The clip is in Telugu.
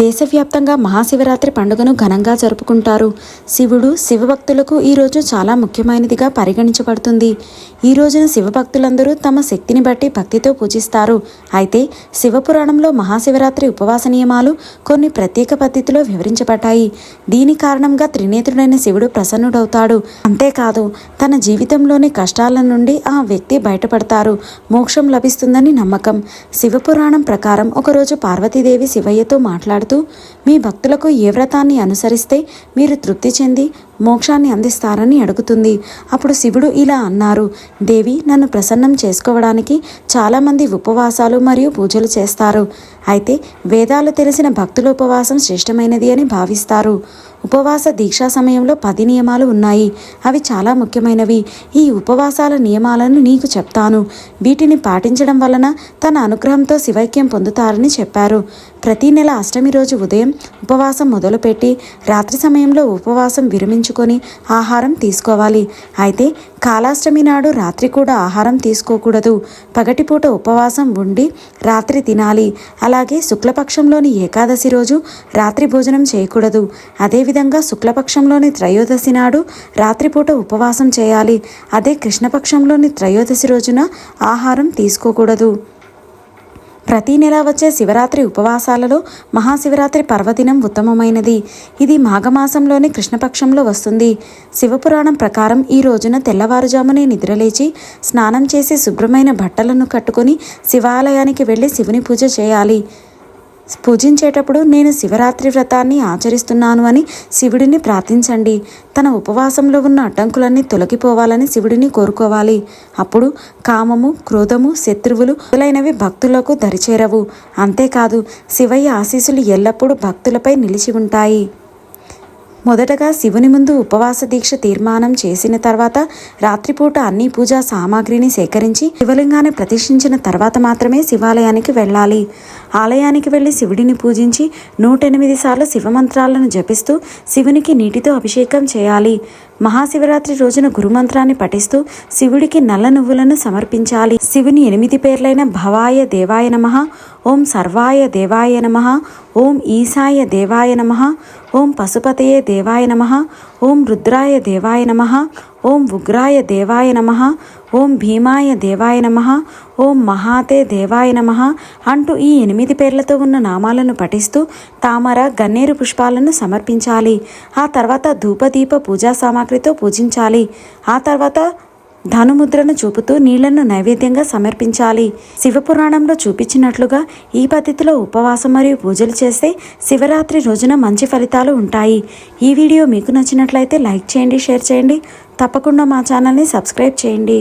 దేశవ్యాప్తంగా మహాశివరాత్రి పండుగను ఘనంగా జరుపుకుంటారు. శివుడు శివభక్తులకు ఈ రోజు చాలా ముఖ్యమైనదిగా పరిగణించబడుతుంది. ఈ రోజున శివభక్తులందరూ తమ శక్తిని బట్టి భక్తితో పూజిస్తారు. అయితే శివపురాణంలో మహాశివరాత్రి ఉపవాస నియమాలు కొన్ని ప్రత్యేక పద్ధతిలో వివరించబడ్డాయి. దీని కారణంగా త్రినేత్రుడైన శివుడు ప్రసన్నుడవుతాడు. అంతేకాదు తన జీవితంలోని కష్టాల నుండి ఆ వ్యక్తి బయటపడతారు. మోక్షం లభిస్తుందని నమ్మకం. శివపురాణం ప్రకారం ఒకరోజు పార్వతీదేవి శివయ్యతో మాట్లాడుతూ మీ భక్తులకు ఏ వ్రతాన్ని అనుసరిస్తే మీరు తృప్తి చెంది మోక్షాన్ని అందిస్తారని అడుగుతుంది. అప్పుడు శివుడు ఇలా అన్నారు దేవి నన్ను ప్రసన్నం చేసుకోవడానికి చాలామంది ఉపవాసాలు మరియు పూజలు చేస్తారు. అయితే వేదాలు తెలిసిన భక్తుల ఉపవాసం శ్రేష్టమైనది అని భావిస్తారు. ఉపవాస దీక్షా సమయంలో పది నియమాలు ఉన్నాయి. అవి చాలా ముఖ్యమైనవి. ఈ ఉపవాసాల నియమాలను నీకు చెప్తాను. వీటిని పాటించడం వలన తన అనుగ్రహంతో శివైక్యం పొందుతారని చెప్పారు. ప్రతి నెల అష్టమి రోజు ఉదయం ఉపవాసం మొదలుపెట్టి రాత్రి సమయంలో ఉపవాసం విరమించుకొని ఆహారం తీసుకోవాలి. అయితే కాలాష్టమి నాడు రాత్రి కూడా ఆహారం తీసుకోకూడదు. పగటిపూట ఉపవాసం ఉండి రాత్రి తినాలి. అలాగే శుక్లపక్షంలోని ఏకాదశి రోజు రాత్రి భోజనం చేయకూడదు. అదేవిధంగా శుక్లపక్షంలోని త్రయోదశి నాడు రాత్రిపూట ఉపవాసం చేయాలి. అదే కృష్ణపక్షంలోని త్రయోదశి రోజున ఆహారం తీసుకోకూడదు. ప్రతి నెల వచ్చే శివరాత్రి ఉపవాసాలలో మహాశివరాత్రి పర్వదినం ఉత్తమమైనది. ఇది మాఘమాసంలోని కృష్ణపక్షంలో వస్తుంది. శివపురాణం ప్రకారం ఈ రోజున తెల్లవారుజామునే నిద్రలేచి స్నానం చేసి శుభ్రమైన బట్టలను కట్టుకొని శివాలయానికి వెళ్ళి శివుని పూజ చేయాలి. పూజించేటప్పుడు నేను శివరాత్రి వ్రతాన్ని ఆచరిస్తున్నాను అని శివుడిని ప్రార్థించండి. తన ఉపవాసంలో ఉన్న అడ్డంకులన్నీ తొలగిపోవాలని శివుడిని కోరుకోవాలి. అప్పుడు కామము క్రోధము శత్రువులు మొదలైనవి భక్తులకు దరిచేరవు. అంతేకాదు శివయ్య ఆశీస్సులు ఎల్లప్పుడూ భక్తులపై నిలిచి ఉంటాయి. మొదటగా శివుని ముందు ఉపవాస దీక్ష తీర్మానం చేసిన తర్వాత రాత్రిపూట అన్ని పూజా సామాగ్రిని సేకరించి శివలింగాన్ని ప్రతిష్ఠించిన తర్వాత మాత్రమే శివాలయానికి వెళ్ళాలి. ఆలయానికి వెళ్ళి శివుడిని పూజించి నూట ఎనిమిది సార్లు శివమంత్రాలను జపిస్తూ శివునికి నీటితో అభిషేకం చేయాలి. మహాశివరాత్రి రోజున గురుమంత్రాన్ని పఠిస్తూ శివుడికి నల్ల నువ్వులను సమర్పించాలి. శివుని ఎనిమిది పేర్లైన భవాయ దేవాయ నమ ఓం సర్వాయ దేవాయ నమ ఓం ఈశాయ దేవాయ నమ ఓం పశుపతయే దేవాయ నమ ఓం రుద్రాయ దేవాయ నమ ఓం ఉగ్రాయ దేవాయ నమ ఓం భీమాయ దేవాయ నమ ఓం మహాతే దేవాయ నమ అంటూ ఈ ఎనిమిది పేర్లతో ఉన్న నామాలను పఠిస్తూ తామర గన్నేరు పుష్పాలను సమర్పించాలి. ఆ తర్వాత ధూపదీప పూజా సామాగ్రితో పూజించాలి. ఆ తర్వాత ధనుముద్రను చూపుతూ నీళ్ళను నైవేద్యంగా సమర్పించాలి. శివపురాణంలో చూపించినట్లుగా ఈ పద్ధతిలో ఉపవాసం మరియు పూజలు చేస్తే శివరాత్రి రోజున మంచి ఫలితాలు ఉంటాయి. ఈ వీడియో మీకు నచ్చినట్లయితే లైక్ చేయండి షేర్ చేయండి. తప్పకుండా మా ఛానల్ని సబ్స్క్రైబ్ చేయండి.